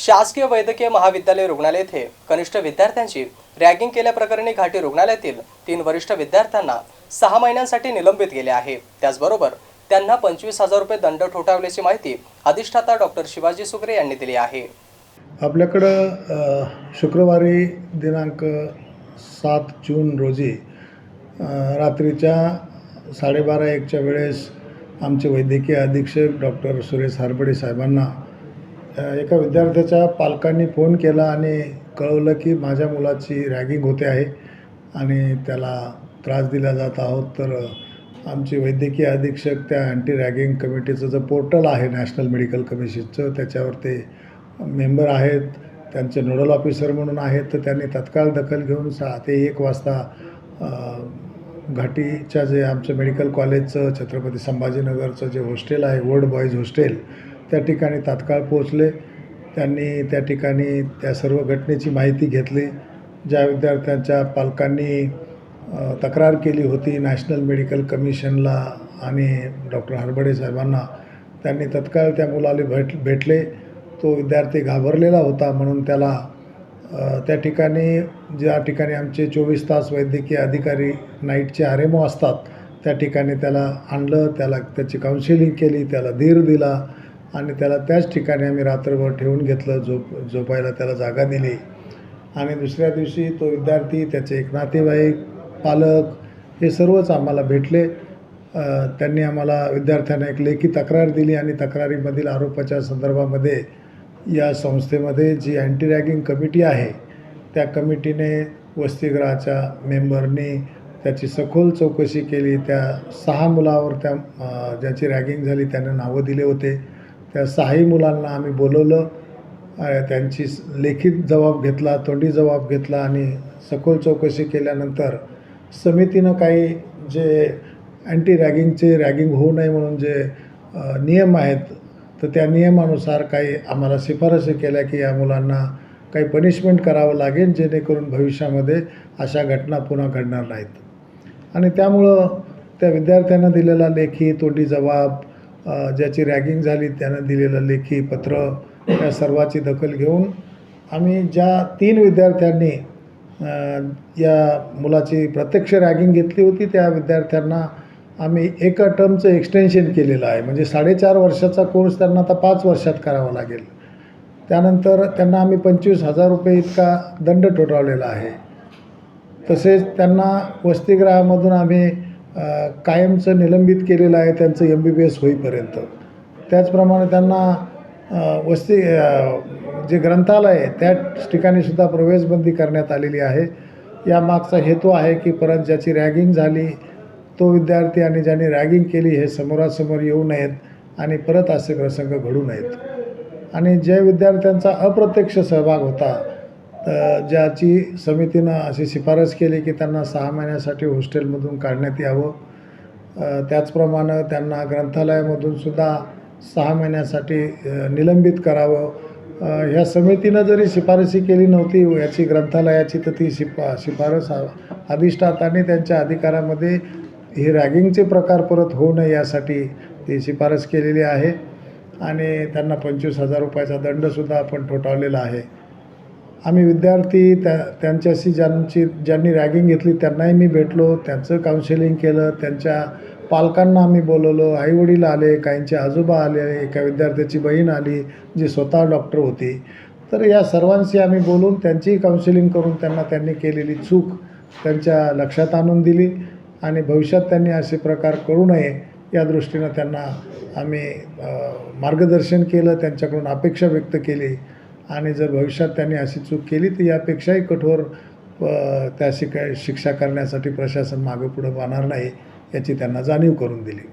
शासकीय वैद्यकीय महाविद्यालय रुग्णालय येथे कनिष्ठ विद्यार्थ्यांची रॅगिंग केल्याप्रकरणी घाटी रुग्णालयातील तीन वरिष्ठ विद्यार्थ्यांना सहा महिन्यांसाठी निलंबित केले आहे. त्याचबरोबर त्यांना पंचवीस हजार रुपये दंड ठोठावल्याची माहिती अधिष्ठाता डॉक्टर शिवाजी सुकरे यांनी दिली आहे. आपल्याकडं शुक्रवारी दिनांक सात जून रोजी रात्रीच्या साडेबारा एकच्या वेळेस आमचे वैद्यकीय अधीक्षक डॉक्टर सुरेश हरबडे साहेबांना एका विद्यार्थ्याच्या पालकांनी फोन केला आणि कळवलं की माझ्या मुलाची रॅगिंग होते आहे आणि त्याला त्रास दिला जात आहोत. तर आमचे वैद्यकीय अधीक्षक त्या अँटी रॅगिंग कमिटीचं जे पोर्टल आहे नॅशनल मेडिकल कमिशनचं त्याच्यावर ते मेंबर आहेत. त्यांचे नोडल ऑफिसर म्हणून आहेत. तर त्यांनी तत्काळ दखल घेऊन सहा ते एक वाजता घाटीच्या जे आमचं मेडिकल कॉलेजचं छत्रपती संभाजीनगरचं जे हॉस्टेल आहे ओल्ड बॉईज हॉस्टेल त्या ठिकाणी तात्काळ पोहोचले. त्यांनी त्या ठिकाणी त्या सर्व घटनेची माहिती घेतली. ज्या विद्यार्थ्यांच्या पालकांनी तक्रार केली होती नॅशनल मेडिकल कमिशनला आणि डॉक्टर हरबडे साहेबांना. त्यांनी तत्काळ त्या मुलाला भेट भेटले. तो विद्यार्थी घाबरलेला होता म्हणून त्याला त्या ठिकाणी ज्या ठिकाणी आमचे चोवीस तास वैद्यकीय अधिकारी नाईटचे आर एम ओ असतात त्या ठिकाणी त्याला आणलं. त्याला त्याची काउन्सिलिंग केली. त्याला धीर दिला. आणि त्याला त्याच ठिकाणी आम्ही रात्रभर ठेवून घेतलं झोप झोपायला त्याला जागा दिली. आणि दुसऱ्या दिवशी तो विद्यार्थी त्याचे एक नातेवाईक पालक हे सर्वच आम्हाला भेटले. त्यांनी आम्हाला विद्यार्थ्यांना एक लेखी तक्रार दिली आणि तक्रारीमधील आरोपाच्या संदर्भामध्ये या संस्थेमध्ये जी अँटी रॅगिंग कमिटी आहे त्या कमिटीने वसतिगृहाच्या मेंबरनी त्याची सखोल चौकशी केली. त्या सहा मुलावर त्या ज्याची रॅगिंग झाली त्यांना नावं दिले होते. त्या सहाही मुलांना आम्ही बोलवलं. त्यांची लेखित जबाब घेतला तोंडी जबाब घेतला आणि सखोल चौकशी केल्यानंतर समितीनं काही जे अँटी रॅगिंगचे रॅगिंग होऊ नये म्हणून जे नियम आहेत तर त्या नियमानुसार काही आम्हाला शिफारसी केल्या की या मुलांना काही पनिशमेंट करावं लागेल जेणेकरून भविष्यामध्ये अशा घटना पुन्हा घडणार नाहीत. आणि त्यामुळं त्या विद्यार्थ्यांना दिलेला लेखी तोंडी जबाब ज्याची रॅगिंग झाली त्यानं दिलेलं लेखी पत्र या सर्वाची दखल घेऊन आम्ही ज्या तीन विद्यार्थ्यांनी या मुलाची प्रत्यक्ष रॅगिंग घेतली होती त्या विद्यार्थ्यांना आम्ही एका टर्मचं एक्सटेन्शन केलेलं आहे. म्हणजे साडेचार वर्षाचा कोर्स त्यांना आता पाच वर्षात करावा लागेल. त्यानंतर त्यांना आम्ही पंचवीस हजार रुपये इतका दंड ठोठावलेला आहे. तसेच त्यांना वसतिगृहामधून आम्ही कायमचं निलंबित केलेलं आहे त्यांचं एम बी बी एस होईपर्यंत. त्याचप्रमाणे त्यांना वस्ती जे ग्रंथालय आहे त्या ठिकाणीसुद्धा प्रवेशबंदी करण्यात आलेली आहे. या मागचा हेतू आहे की परत ज्याची रॅगिंग झाली तो विद्यार्थी आणि ज्यांनी रॅगिंग केली हे समोरासमोर येऊ नयेत आणि परत असे प्रसंग घडू नयेत. आणि ज्या विद्यार्थ्यांचा अप्रत्यक्ष सहभाग होता तर ज्याची समितीनं अशी शिफारस केली की त्यांना सहा महिन्यासाठी हॉस्टेलमधून काढण्यात यावं. त्याचप्रमाणे त्यांना ग्रंथालयामधून सुद्धा सहा महिन्यासाठी निलंबित करावं. ह्या समितीनं जरी शिफारसी केली नव्हती याची ग्रंथालयाची तर ती शिफा शिफारस आ- अधिष्ठाताने त्यांच्या अधिकारामध्ये हे रॅगिंगचे प्रकार परत होऊ नये यासाठी ती शिफारस केलेली आहे. आणि त्यांना पंचवीस हजार रुपयाचा दंडसुद्धा आपण ठोठावलेला आहे. आम्ही विद्यार्थी त्या त्यांच्याशी ज्यांची ज्यांनी रॅगिंग घेतली त्यांनाही मी भेटलो त्यांचं काउन्सिलिंग केलं त्यांच्या पालकांना आम्ही बोलवलो आईवडील आले काहींचे आजोबा आले एका विद्यार्थ्याची बहीण आली जी स्वतः डॉक्टर होती. तर या सर्वांशी आम्ही बोलून त्यांचीही काउन्सिलिंग करून त्यांना त्यांनी केलेली चूक त्यांच्या लक्षात आणून दिली आणि भविष्यात त्यांनी असे प्रकार करू नये या दृष्टीनं त्यांना आम्ही मार्गदर्शन केलं त्यांच्याकडून अपेक्षा व्यक्त केली. आणि जर भविष्यात त्यांनी अशी चूक केली तर यापेक्षाही कठोर त्या शिका शिक्षा करण्यासाठी प्रशासन मागे पुढं पाहणार नाही याची त्यांना जाणीव करून दिली.